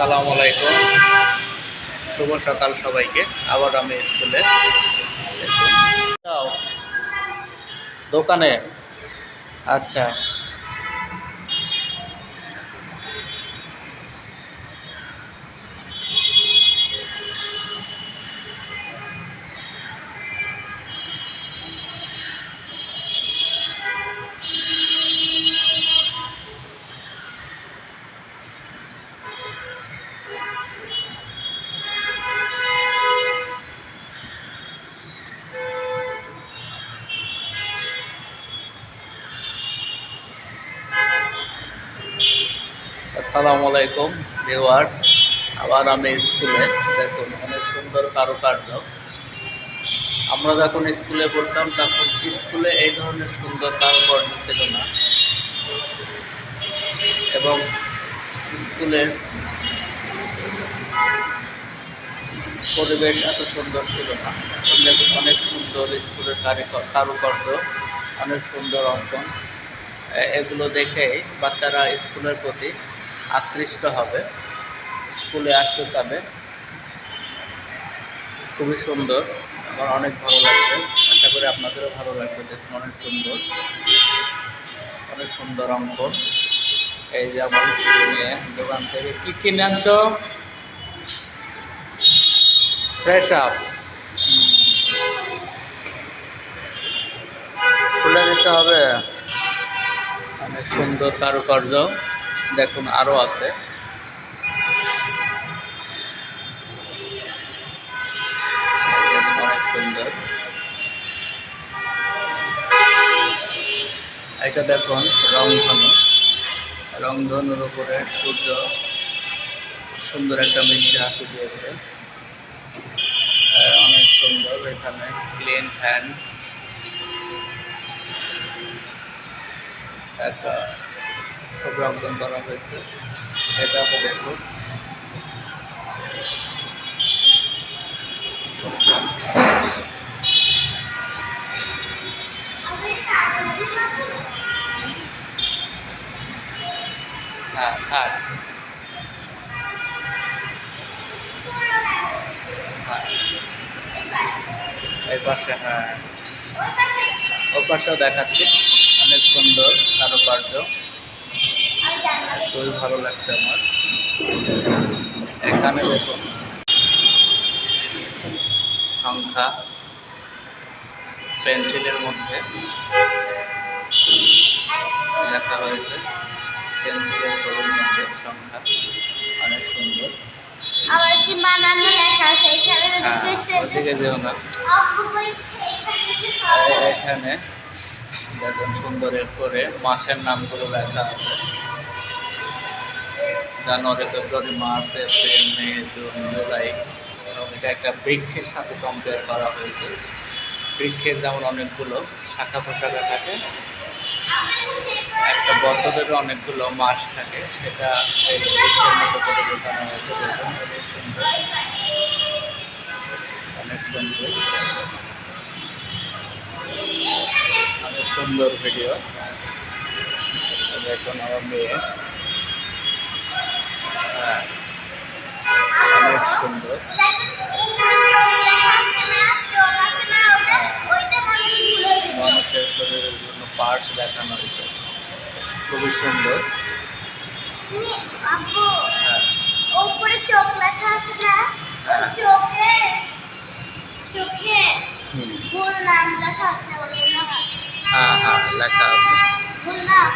আসসালামু আলাইকুম। শুভ সকাল সবাইকে। আবার আমি স্কুলে। দোকানে। আচ্ছা। আসসালামু আলাইকুম ভিউয়ার্স আবার আমি স্কুলে। দেখুন, অনেক সুন্দর কারুকার্য। আমরা যখন স্কুলে পড়তাম, তখন স্কুলে এই ধরনের সুন্দর কারুকার্য ছিল না। এবং স্কুলের পরিবেশ এত সুন্দর ছিল না। দেখুন, অনেক সুন্দর স্কুলের কারুকার্য, অনেক সুন্দর অঙ্কন। এগুলো দেখেই বাচ্চারা স্কুলের প্রতি আকৃষ্ট হবে। স্কুলে আসতে চাবে। খুবই সুন্দর। আমার অনেক ভালো লাগছে আশা করি আপনাদেরও ভালো লাগবে দেখুন অনেক সুন্দর। অনেক সুন্দর অঙ্কন। এই যে আমার মেয়ে, দোকান থেকে কি কিনে আনছো? ফ্রেশ আপ খুলে দিতে হবে। অনেক সুন্দর কারুকার্য। দেখুন আরও আছে। অনেক সুন্দর। এটা দেখুন রংধনু। রংধনুর উপরে সূর্য সুন্দর একটা মিষ্টি হাসি দিয়েছে আহ, অনেক সুন্দর এখানে ক্লিন হ্যান্ড একটা ছবি অঙ্কন করা হয়েছে। এটাকে দেখুন হ্যাঁ হ্যাঁ। হ্যাঁ। দেখাচ্ছি। অনেক সুন্দর কারুকার্য। খুবই ভালো লাগছে আমার। এখানে দেখুন সংখ্যা পেন্সিলের মধ্যে লেখা হয়েছে। পেন্সিলের ছবির মধ্যে সংখ্যা অনেক সুন্দর। আবার কি বানানো লেখা আছে? এখানে যদি হ্যাঁ ওদিকে যেও না। এখানে দেখুন সুন্দর করে মাসের নামগুলো লেখা আছে। January, February, March, April, May, June, July এবং এটা একটা বৃক্ষের সাথে কম্পেয়ার করা হয়েছে। বৃক্ষের যেমন অনেকগুলো শাখা পোশাখা থাকে, একটা বছরের অনেকগুলো মাস থাকে, সেটা এই বৃক্ষের মতো করে বোঝানো হয়েছে দেখুন অনেক সুন্দর। অনেক সুন্দর। অনেক সুন্দর ভিডিও দেখুন আমার মেয়ে। অনেক সুন্দর মানুষের শরীরের জন্য পার্টস দেখানো হয়েছে খুবই সুন্দর হ্যাঁ উপরে চোখ লেখা আছে না হ্যাঁ। চোখে চোখে ভুল নাম লেখা আছে। হ্যাঁ হ্যাঁ লেখা আছে ভুল নাম